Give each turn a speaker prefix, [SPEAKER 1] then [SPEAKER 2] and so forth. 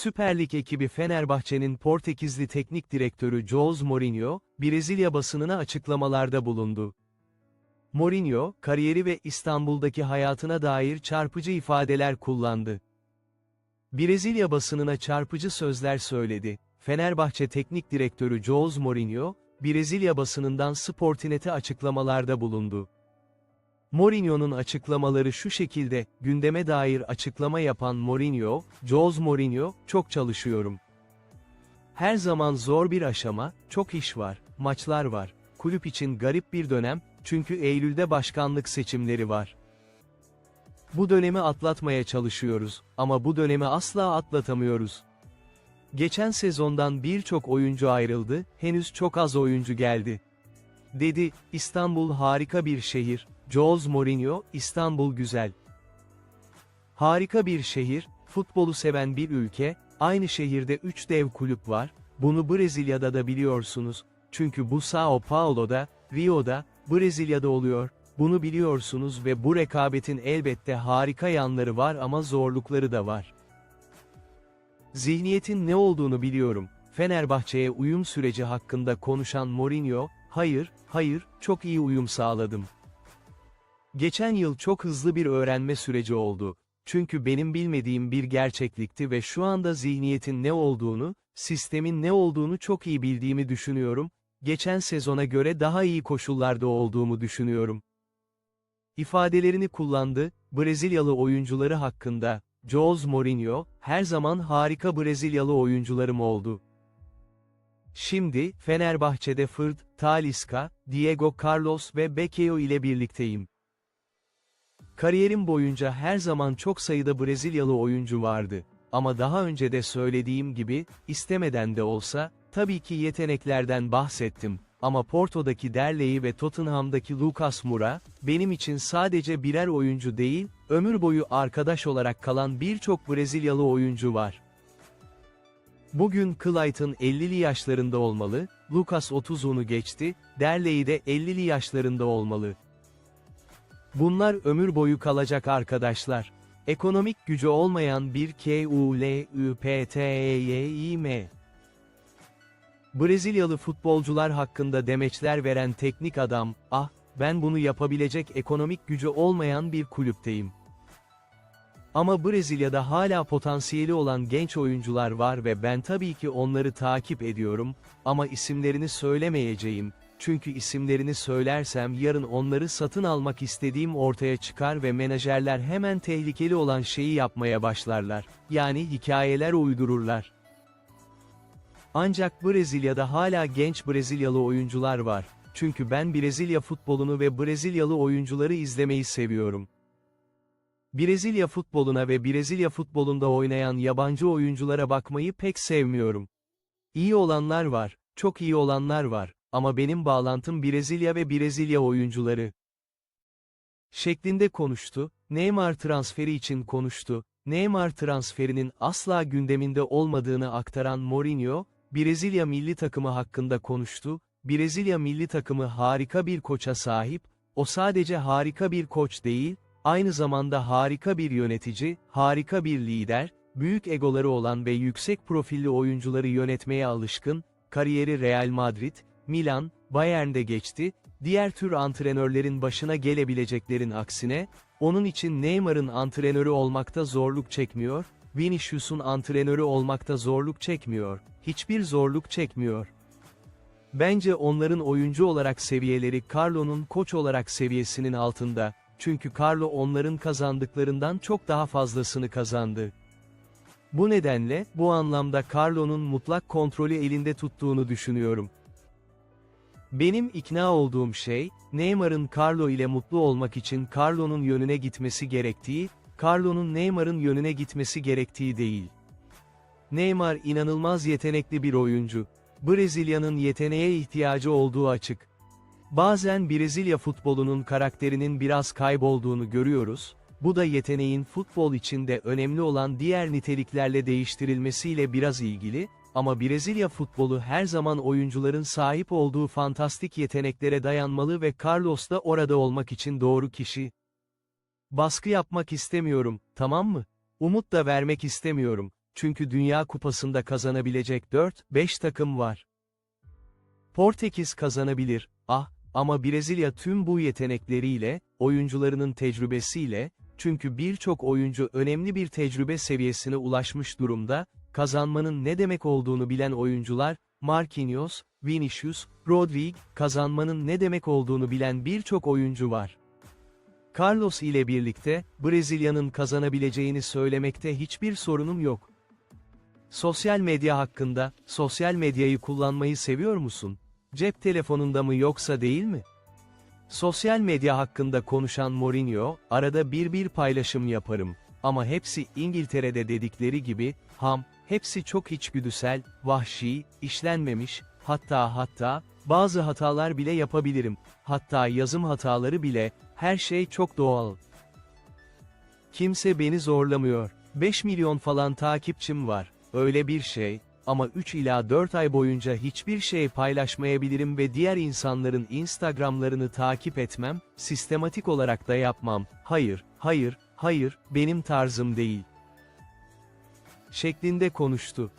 [SPEAKER 1] Süper Lig ekibi Fenerbahçe'nin Portekizli teknik direktörü Jose Mourinho, Brezilya basınına açıklamalarda bulundu. Mourinho, kariyeri ve İstanbul'daki hayatına dair çarpıcı ifadeler kullandı. Brezilya basınına çarpıcı sözler söyledi. Fenerbahçe Teknik Direktörü Jose Mourinho, Brezilya basınından Sportinet'e açıklamalarda bulundu. Mourinho'nun açıklamaları şu şekilde, gündeme dair açıklama yapan Mourinho, Jose Mourinho, çok çalışıyorum. Her zaman zor bir aşama, çok iş var, maçlar var. Kulüp için garip bir dönem, çünkü Eylül'de başkanlık seçimleri var. Bu dönemi atlatmaya çalışıyoruz, ama bu dönemi asla atlatamıyoruz. Geçen sezondan birçok oyuncu ayrıldı, henüz çok az oyuncu geldi. Dedi, İstanbul harika bir şehir, Jose Mourinho, İstanbul güzel. Harika bir şehir, futbolu seven bir ülke, aynı şehirde 3 dev kulüp var, bunu Brezilya'da da biliyorsunuz, çünkü bu Sao Paulo'da, Rio'da, Brezilya'da oluyor, bunu biliyorsunuz ve bu rekabetin elbette harika yanları var ama zorlukları da var. Zihniyetin ne olduğunu biliyorum. Fenerbahçe'ye uyum süreci hakkında konuşan Mourinho, hayır, hayır, çok iyi uyum sağladım. Geçen yıl çok hızlı bir öğrenme süreci oldu. Çünkü benim bilmediğim bir gerçeklikti ve şu anda zihniyetin ne olduğunu, sistemin ne olduğunu çok iyi bildiğimi düşünüyorum, geçen sezona göre daha iyi koşullarda olduğumu düşünüyorum. İfadelerini kullandı, Brezilyalı oyuncuları hakkında, Jose Mourinho, her zaman harika Brezilyalı oyuncularım oldu. Şimdi, Fenerbahçe'de Fırt, Talisca, Diego Carlos ve Becchio ile birlikteyim. Kariyerim boyunca her zaman çok sayıda Brezilyalı oyuncu vardı. Ama daha önce de söylediğim gibi, istemeden de olsa, tabii ki yeteneklerden bahsettim. Ama Porto'daki Derley'i ve Tottenham'daki Lucas Moura, benim için sadece birer oyuncu değil, ömür boyu arkadaş olarak kalan birçok Brezilyalı oyuncu var. Bugün Clayton 50'li yaşlarında olmalı, Lucas 30'unu geçti, Derley de 50'li yaşlarında olmalı. Bunlar ömür boyu kalacak arkadaşlar. Ekonomik gücü olmayan bir KULÜPTEYİM. Brezilyalı futbolcular hakkında demeçler veren teknik adam, ah, ben bunu yapabilecek ekonomik gücü olmayan bir kulüpteyim. Ama Brezilya'da hala potansiyeli olan genç oyuncular var ve ben tabii ki onları takip ediyorum, ama isimlerini söylemeyeceğim, çünkü isimlerini söylersem yarın onları satın almak istediğim ortaya çıkar ve menajerler hemen tehlikeli olan şeyi yapmaya başlarlar, yani hikayeler uydururlar. Ancak Brezilya'da hala genç Brezilyalı oyuncular var, çünkü ben Brezilya futbolunu ve Brezilyalı oyuncuları izlemeyi seviyorum. Brezilya futboluna ve Brezilya futbolunda oynayan yabancı oyunculara bakmayı pek sevmiyorum. İyi olanlar var, çok iyi olanlar var, ama benim bağlantım Brezilya ve Brezilya oyuncuları. Şeklinde konuştu, Neymar transferi için konuştu, Neymar transferinin asla gündeminde olmadığını aktaran Mourinho, Brezilya milli takımı hakkında konuştu, Brezilya milli takımı harika bir koça sahip, o sadece harika bir koç değil, aynı zamanda harika bir yönetici, harika bir lider, büyük egoları olan ve yüksek profilli oyuncuları yönetmeye alışkın, kariyeri Real Madrid, Milan, Bayern'de geçti, diğer tür antrenörlerin başına gelebileceklerin aksine, onun için Neymar'ın antrenörü olmakta zorluk çekmiyor, Vinicius'un antrenörü olmakta zorluk çekmiyor, hiçbir zorluk çekmiyor. Bence onların oyuncu olarak seviyeleri Carlo'nun koç olarak seviyesinin altında, çünkü Carlo onların kazandıklarından çok daha fazlasını kazandı. Bu nedenle, bu anlamda Carlo'nun mutlak kontrolü elinde tuttuğunu düşünüyorum. Benim ikna olduğum şey, Neymar'ın Carlo ile mutlu olmak için Carlo'nun yönüne gitmesi gerektiği, Carlo'nun Neymar'ın yönüne gitmesi gerektiği değil. Neymar inanılmaz yetenekli bir oyuncu. Brezilya'nın yeteneğe ihtiyacı olduğu açık. Bazen Brezilya futbolunun karakterinin biraz kaybolduğunu görüyoruz, bu da yeteneğin futbol içinde önemli olan diğer niteliklerle değiştirilmesiyle biraz ilgili, ama Brezilya futbolu her zaman oyuncuların sahip olduğu fantastik yeteneklere dayanmalı ve Carlos da orada olmak için doğru kişi. Baskı yapmak istemiyorum, tamam mı? Umut da vermek istemiyorum. çünkü Dünya Kupası'nda kazanabilecek 4-5 takım var. Portekiz kazanabilir, ah, ama Brezilya tüm bu yetenekleriyle, oyuncularının tecrübesiyle, çünkü birçok oyuncu önemli bir tecrübe seviyesine ulaşmış durumda, kazanmanın ne demek olduğunu bilen oyuncular, Marquinhos, Vinicius, Rodrigo, kazanmanın ne demek olduğunu bilen birçok oyuncu var. Carlos ile birlikte, Brezilya'nın kazanabileceğini söylemekte hiçbir sorunum yok. Sosyal medya hakkında, sosyal medyayı kullanmayı seviyor musun? Cep telefonunda mı yoksa değil mi? Sosyal medya hakkında konuşan Mourinho, arada bir bir paylaşım yaparım. Ama hepsi İngiltere'de dedikleri gibi, ham, hepsi çok içgüdüsel, vahşi, işlenmemiş, hatta hatta, bazı hatalar bile yapabilirim, hatta yazım hataları bile, her şey çok doğal. Kimse beni zorlamıyor. 5 milyon falan takipçim var. Öyle bir şey, ama 3 ila 4 ay boyunca hiçbir şey paylaşmayabilirim ve diğer insanların Instagramlarını takip etmem, sistematik olarak da yapmam. Hayır, hayır, hayır, benim tarzım değil. Şeklinde konuştu.